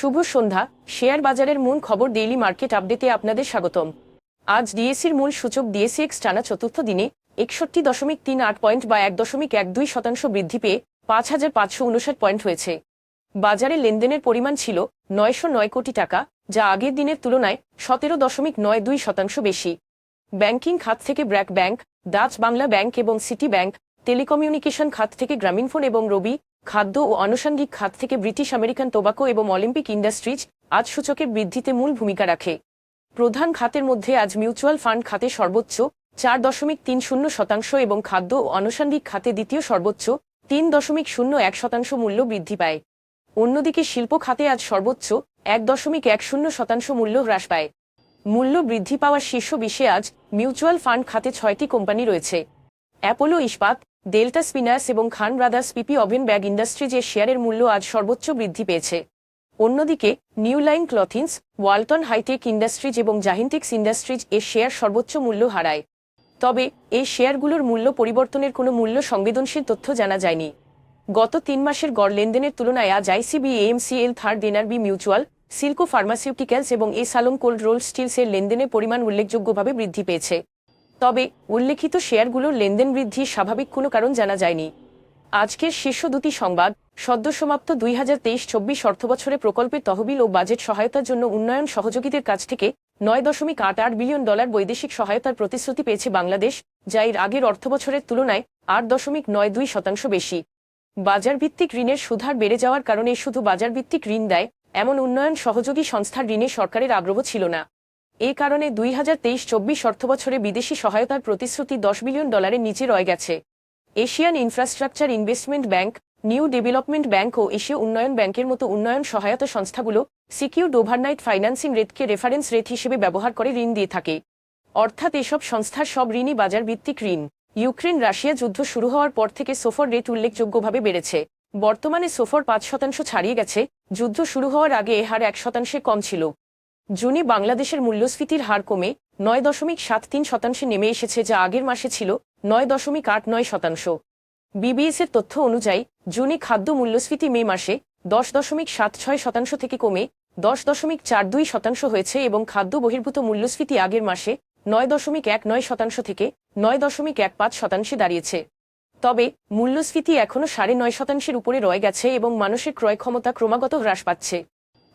শুভ সন্ধ্যা। Share বাজারের মূল খবর ডেইলি মার্কেট আপডেটে আপনাদের স্বাগতম। আজ ডিএসির মূল সূচক ডিএসিএক্স টানা চতুর্থ দিনে একষট্টি দশমিক তিন আট পয়েন্ট বা এক দশমিক এক দুই শতাংশ বৃদ্ধি পেয়ে পাঁচ হাজার পাঁচশো উনষাট পয়েন্ট হয়েছে। বাজারে লেনদেনের পরিমাণ ছিল নয়শো নয় কোটি টাকা, যা আগের দিনের তুলনায় সতেরো দশমিক নয় দুই শতাংশ বেশি। ব্যাংকিং খাত থেকে BRAC Bank, Dutch Bangla Bank এবং সিটি ব্যাংক টেলিকমিউনিকেশন খাত থেকে গ্রামীণফোন এবং রবি খাদ্য ও আনুষঙ্গিক খাত থেকে ব্রিটিশ আমেরিকান টোবাকো এবং অলিম্পিক ইন্ডাস্ট্রিজ আজ সূচকের বৃদ্ধিতে মূল ভূমিকা রাখে। প্রধান খাতের মধ্যে আজ মিউচুয়াল ফান্ড খাতে সর্বোচ্চ চার দশমিক তিন শূন্য শতাংশ এবং খাদ্য ও আনুষঙ্গিক খাতে দ্বিতীয় সর্বোচ্চ তিন দশমিক শূন্য এক শতাংশ মূল্য বৃদ্ধি পায়। অন্যদিকে শিল্প খাতে আজ সর্বোচ্চ এক দশমিক এক শূন্য শতাংশ মূল্য হ্রাস পায়। মূল্য বৃদ্ধি পাওয়ার শীর্ষ বিশ্বে আজ মিউচুয়াল ফান্ড খাতে ছয়টি কোম্পানি রয়েছে। অ্যাপোলো, ইস্পাত ডেল্টা স্পিনার্স এবং Khan Brothers PP Woven Bag ইন্ডাস্ট্রিজের শেয়ারের মূল্য আজ সর্বোচ্চ বৃদ্ধি পেয়েছে। অন্যদিকে, New Line Clothings Walton Hitech Industries এবং জাহিনটেক্স ইন্ডাস্ট্রিজ এর শেয়ার সর্বোচ্চ মূল্য হারায়। তবে এই শেয়ারগুলোর মূল্য পরিবর্তনের কোনো মূল্য সংবেদনশীল তথ্য জানা যায়নি। গত তিন মাসের গড় লেনদেনের তুলনায় আজ ICB, AMCL, third NRB, mutual, Silco Pharmaceuticals এবং এ সালং কোল্ড রোল স্টিলসের লেনদেনের পরিমাণ উল্লেখযোগ্যভাবে বৃদ্ধি পেয়েছে। তবে উল্লেখিত শেয়ারগুলোর লেনদেন বৃদ্ধির স্বাভাবিক কোনো কারণ জানা যায়নি। আজকের শীর্ষ দুটি সংবাদ সদ্য সমাপ্ত দুই হাজার তেইশ চব্বিশ অর্থবছরে প্রকল্পের তহবিল ও বাজেট সহায়তার জন্য উন্নয়ন সহযোগীদের কাছ থেকে নয় দশমিক আট আট বিলিয়ন ডলার বৈদেশিক সহায়তার প্রতিশ্রুতি পেয়েছে বাংলাদেশ, যা এর আগের অর্থবছরের তুলনায় আট দশমিক নয় দুই শতাংশ বেশি। বাজারভিত্তিক ঋণের সুধার বেড়ে যাওয়ার কারণে শুধু বাজারভিত্তিক ঋণ দেয়, এমন উন্নয়ন সহযোগী সংস্থার ঋণে সরকারের আগ্রহ ছিল না। এ কারণে দুই হাজার তেইশ চব্বিশ অর্থবছরে বিদেশি সহায়তার প্রতিশ্রুতি দশ বিলিয়ন ডলারের নিচে রয়ে গেছে। Asian Infrastructure Investment Bank, New Development Bank ও এশীয় উন্নয়ন ব্যাংকের মতো উন্নয়ন সহায়তা সংস্থাগুলো সিকিউরড ওভারনাইট ফাইন্যান্সিং রেটকে রেফারেন্স রেট হিসেবে ব্যবহার করে ঋণ দিয়ে থাকে। অর্থাৎ এসব সংস্থার সব ঋণই বাজার ভিত্তিক ঋণ। ইউক্রেন রাশিয়া যুদ্ধ শুরু হওয়ার পর থেকে সোফর রেট উল্লেখযোগ্যভাবে বেড়েছে। বর্তমানে সোফর পাঁচ শতাংশ ছাড়িয়ে গেছে। যুদ্ধ শুরু হওয়ার আগে এ হার এক শতাংশে কম ছিল। জুনে বাংলাদেশের মূল্যস্ফীতির হার কমে নয় দশমিক সাত তিন শতাংশে নেমে এসেছে, যা আগের মাসে ছিল নয় দশমিক আট নয় শতাংশ। বিবিএস এর তথ্য অনুযায়ী, জুনে খাদ্য মূল্যস্ফীতি মে মাসে দশ দশমিক সাত ছয় শতাংশ থেকে কমে দশ দশমিক চার দুই শতাংশ হয়েছে এবং খাদ্য বহির্ভূত মূল্যস্ফীতি আগের মাসে নয় দশমিক এক নয় শতাংশ থেকে নয় দশমিক এক পাঁচ শতাংশে দাঁড়িয়েছে। তবে, মূল্যস্ফীতি এখনও সাড়ে নয় শতাংশের উপরে রয়ে গেছে এবং মানুষের ক্রয় ক্ষমতা ক্রমাগত হ্রাস পাচ্ছে।